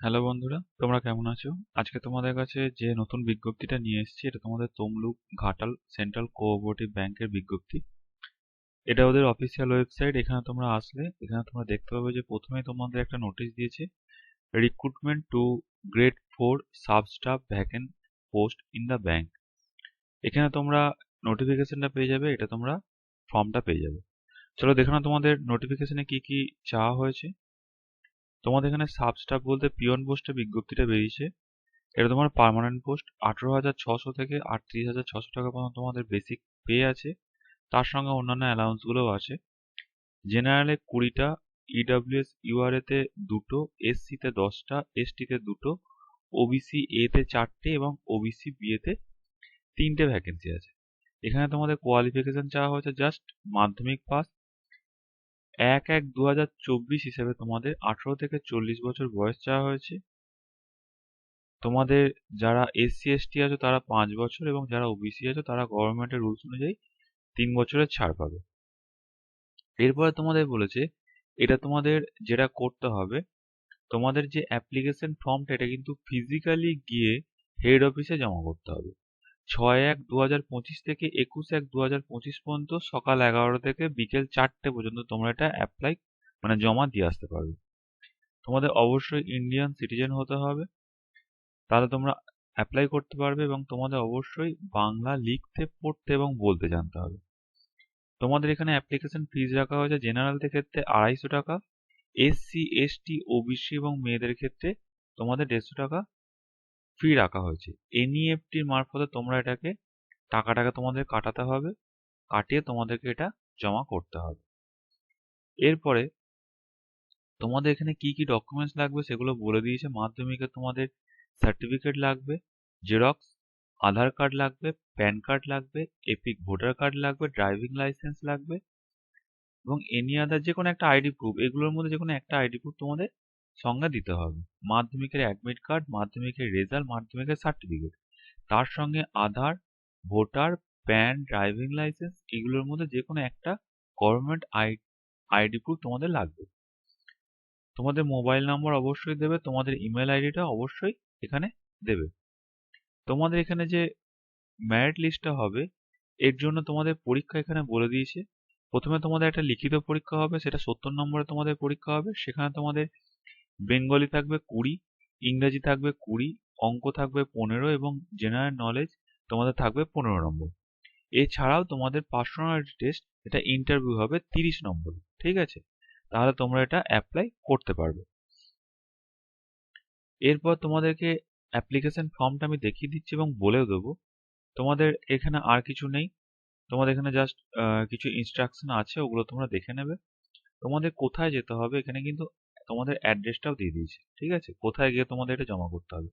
Hello বন্ধুরা, তোমরা কেমন আছো? আজকে তোমাদের কাছে যে নতুন বিজ্ঞপ্তিটা নিয়ে এসেছি, এটা তোমাদের তমলুক ঘাটাল সেন্ট্রাল কোঅপারেটিভ ব্যাংকের বিজ্ঞপ্তি। এটা ওদের অফিসিয়াল ওয়েবসাইট, এখানে তোমরা আসলে, এখানে তোমরা দেখতে পাবে যে প্রথমেই তোমাদের একটা নোটিশ দিয়েছে recruitment to grade four sub staff vacant post in the bank এখানে তোমরা নোটিফিকেশনটা পেয়ে যাবে, এটা তোমরা ফর্মটা পেয়ে যাবে। চলো দেখো না তোমাদের নোটিফিকেশনে কি কি চাওয়া হয়েছে। তোমাদের এখানে সাব স্টাফ বলতে পিয়ন পোস্টে বিজ্ঞপ্তিটা বেরিয়েছে। এটা তোমার পার্মানেন্ট পোস্ট আঠেরো হাজার ছশো থেকে আটত্রিশ হাজার ছশো টাকা পর্যন্ত তোমাদের বেসিক পে আছে। তার সঙ্গে অন্যান্য অ্যালাউন্সগুলোও আছে। জেনারেলে কুড়িটা ইডাব্লিউএস ইউআরএতে দুটো এসসিতে দশটা এসটিতে দুটো ওবিসি এতে চারটে এবং ওবিসি বিএতে তিনটে ভ্যাকেন্সি আছে। এখানে তোমাদের কোয়ালিফিকেশন চাওয়া হয়েছে জাস্ট মাধ্যমিক পাস এক এক দু হাজার চব্বিশ হিসেবে তোমাদের আঠেরো থেকে চল্লিশ বছর বয়স চাওয়া হয়েছে। তোমাদের যারা এসসি এসটি আছো তারা পাঁচ বছর এবং যারা ওবিসি আছো তারা গভর্নমেন্টের রুলস অনুযায়ী তিন বছরের ছাড় পাবে। এরপরে তোমাদের বলেছে, এটা তোমাদের যেটা করতে হবে, তোমাদের যে অ্যাপ্লিকেশন ফর্মটা এটা কিন্তু ফিজিক্যালি গিয়ে হেড অফিসে জমা করতে হবে। ছয় এক দু হাজার পঁচিশ থেকে একুশ এক দু হাজার পঁচিশ পর্যন্ত সকাল এগারোটা থেকে বিকেল চারটে পর্যন্ত তোমরা এটা অ্যাপ্লাই মানে জমা দিয়ে আসতে পারবে। তোমাদের অবশ্যই ইন্ডিয়ান সিটিজেন হতে হবে। তাহলে তোমরা অ্যাপ্লাই করতে পারবে এবং তোমাদের অবশ্যই বাংলা লিখতে, পড়তে এবং বলতে জানতে হবে। তোমাদের এখানে অ্যাপ্লিকেশন ফিজ রাখা হয়েছে জেনারেলদের ক্ষেত্রে আড়াইশো টাকা এসসি এসটি ওবিসি এবং মেয়েদের ক্ষেত্রে তোমাদের দেড়শো টাকা ফি রাখা হয়েছে। এনইএফটির মারফতে তোমরা এটাকে, টাকাটাকে তোমাদের কাটাতে হবে, কাটিয়ে তোমাদেরকে এটা জমা করতে হবে। এরপরে তোমাদের এখানে কি কি ডকুমেন্টস লাগবে সেগুলো বলে দিয়েছে। মাধ্যমিকে তোমাদের সার্টিফিকেট লাগবে জেরক্স আধার কার্ড লাগবে প্যান কার্ড লাগবে এপিক ভোটার কার্ড লাগবে ড্রাইভিং লাইসেন্স লাগবে এবং এনি আদার যে কোনো একটা আইডি প্রুফ এগুলোর মধ্যে যে কোনো একটা আইডি প্রুফ তোমাদের সঙ্গে দিতে হবে। মাধ্যমিকের অ্যাডমিট কার্ড মাধ্যমিকের রেজাল্ট মাধ্যমিকের সার্টিফিকেট তার সঙ্গে Aadhaar, voter pan driving licence এগুলোর মধ্যে যে কোনো একটা গভর্নমেন্ট আই আইডি প্রুফ তোমাদের লাগবে। তোমাদের মোবাইল নাম্বার অবশ্যই দেবে, তোমাদের ইমেল আইডিটা অবশ্যই এখানে দেবে। তোমাদের এখানে যে ম্যারিট লিস্টটা হবে, এর জন্য তোমাদের পরীক্ষা এখানে বলে দিয়েছে। প্রথমে তোমাদের একটা লিখিত পরীক্ষা হবে, সেটা সত্তর নম্বরে তোমাদের পরীক্ষা হবে, সেখানে তোমাদের বেঙ্গলি থাকবে কুড়ি, ইংরেজি থাকবে কুড়ি, অঙ্ক থাকবে পনেরো এবং জেনারেল নলেজ তোমাদের থাকবে পনেরো নম্বর। এছাড়াও তোমাদের পার্সোনালিটি টেস্ট এটা ইন্টারভিউ হবে তিরিশ নম্বর, ঠিক আছে? তাহলে তোমরা এটা অ্যাপ্লাই করতে পারবে। এরপর তোমাদেরকে অ্যাপ্লিকেশন ফর্মটা আমি দেখিয়ে দিচ্ছি এবং বলেও দেবো। তোমাদের এখানে আর কিছু নেই। তোমাদের এখানে জাস্ট কিছু ইনস্ট্রাকশন আছে, ওগুলো তোমরা দেখে নেবে। তোমাদের কোথায় যেতে হবে? এখানে কিন্তু তোমাদের অ্যাড্রেসটাও দিয়ে দিয়েছে, ঠিক আছে? কোথায় গিয়ে তোমাদের এটা জমা করতে হবে?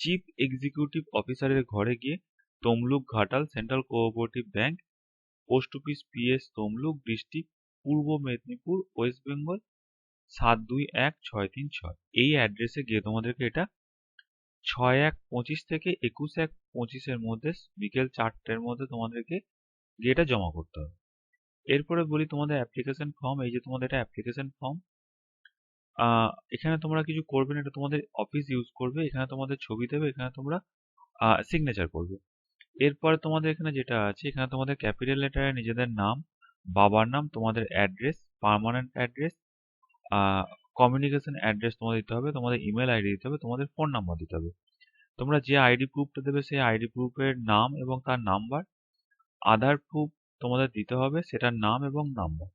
চিফ এক্সিকিউটিভ অফিসারের ঘরে গিয়ে Tamluk Ghatal central cooperative bank post office PS Tamluk district Purba Medinipur west Bengal সাত দুই এক ছয় তিন ছয়। এই অ্যাড্রেসে গিয়ে তোমাদেরকে এটা ছয় এক পঁচিশ থেকে একুশ এক পঁচিশের মধ্যে, বিকেল চারটের মধ্যে তোমাদেরকে গিয়ে এটা জমা করতে হবে। এরপরে বলি তোমাদের অ্যাপ্লিকেশন ফর্ম এই যে তোমাদের এটা অ্যাপ্লিকেশন ফর্ম এখানে তোমরা কিছু করবে না, এটা তোমাদের অফিস ইউজ করবে, এখানে তোমাদের ছবি দেবে, এখানে তোমরা সিগনেচার করবে। এরপরে তোমাদের এখানে যেটা আছে, এখানে তোমাদের ক্যাপিটাল লেটারে নিজেদের নাম, বাবার নাম, তোমাদের address permanent address communication address তোমাদের দিতে হবে, তোমাদের ইমেল আইডি দিতে হবে, তোমাদের ফোন নাম্বার দিতে হবে। তোমরা যে আইডি প্রুফটা দেবে, সেই আইডি প্রুফের নাম এবং তার নাম্বার আধার প্রুফ তোমাদের দিতে হবে, সেটার নাম এবং নাম্বার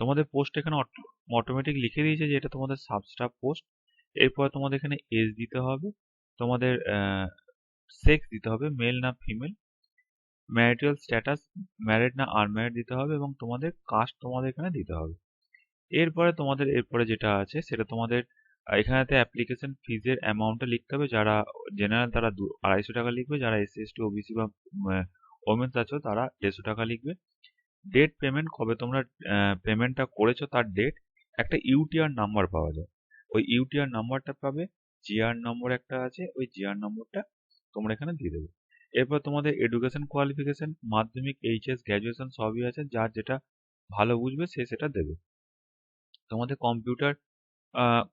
তোমাদের পোস্ট এখানে অটোমেটিক লিখে দিয়েছে যে এটা তোমাদের সাবস্টাফ পোস্ট এরপর তোমাদের এখানে এজ দিতে হবে, তোমাদের সেক্স দিতে হবে মেল না ফিমেল ম্যারিটাল স্ট্যাটাস ম্যারিড না আনম্যারিড দিতে হবে এবং তোমাদের কাস্ট তোমাদের এখানে দিতে হবে। এরপরে তোমাদের, এরপরে যেটা আছে সেটা তোমাদের এখানেতে অ্যাপ্লিকেশন ফিজের অ্যামাউন্টটা লিখতে হবে, যারা জেনারেল তারা আড়াইশো টাকা লিখবে, যারা এসসি এসটি ওবিসি বা ওমেন্স আছো তারা দেড়শো টাকা লিখবে। ডেট পেমেন্ট কবে তোমরা পেমেন্টটা করেছ তার ডেট একটা ইউটিআর নাম্বার পাওয়া যায়। ওই ইউটিআর নাম্বারটা পাবে জিআর নম্বর একটা আছে, ওই জিআর নম্বরটা তোমরা এখানে দিয়ে দেবে। এরপর তোমাদের education qualification Madhyamik HS graduation সবই আছে, যার যেটা ভালো বুঝবে সে সেটা দেবে। তোমাদের কম্পিউটার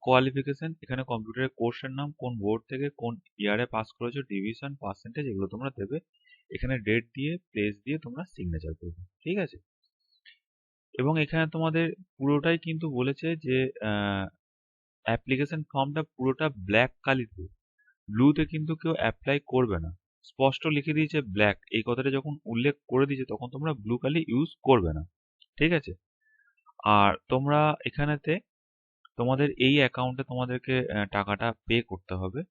কোয়ালিফিকেশন এখানে কম্পিউটারের কোর্সের নাম, কোন বোর্ড থেকে কোন ইয়ারে পাস করেছ ডিভিশন পার্সেন্টেজ এগুলো তোমরা দেবে। এখানে ডেট দিয়ে প্লেস দিয়ে তোমরা সিগনেচার করবে, ঠিক আছে? এবং এখানে তোমাদের পুরোটাই কিন্তু বলেছে যে অ্যাপ্লিকেশন ফর্মটা পুরোটা ব্ল্যাক কালিতে। ব্লুতে কিন্তু কেউ অ্যাপ্লাই করবে না। স্পষ্ট লিখে দিয়েছে ব্ল্যাক এই কথাটা যখন উল্লেখ করে দিয়েছে তখন তোমরা ব্লু কালি ইউজ করবে না। ঠিক আছে? আর তোমরা এখানেতে তোমাদের এই অ্যাকাউন্টে তোমাদেরকে টাকাটা পে করতে হবে।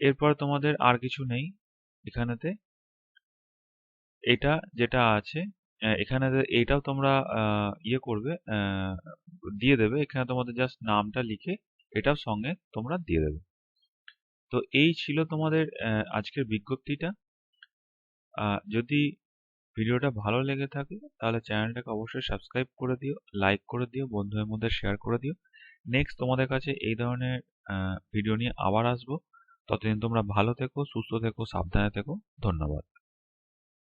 এরপর তোমাদের আর কিছু নেই। এখানেতে এটা যেটা আছে এখানে এইটাও তোমরা ইয়ে করবে দিয়ে দেবে। এখানে তোমাদের জাস্ট নামটা লিখে এটাও সঙ্গে তোমরা দিয়ে দেবে। তো এই ছিল তোমাদের আজকের বিজ্ঞপ্তিটা। যদি ভিডিওটা ভালো লেগে থাকে, তাহলে চ্যানেলটাকে অবশ্যই সাবস্ক্রাইব করে দিও লাইক করে দিও, বন্ধুদের মধ্যে শেয়ার করে দিও। নেক্সট তোমাদের কাছে এই ধরনের ভিডিও নিয়ে আবার আসব। ততদিন তোমরা ভালো থেকো, সুস্থ থেকো, সাবধানে থেকো। ধন্যবাদ।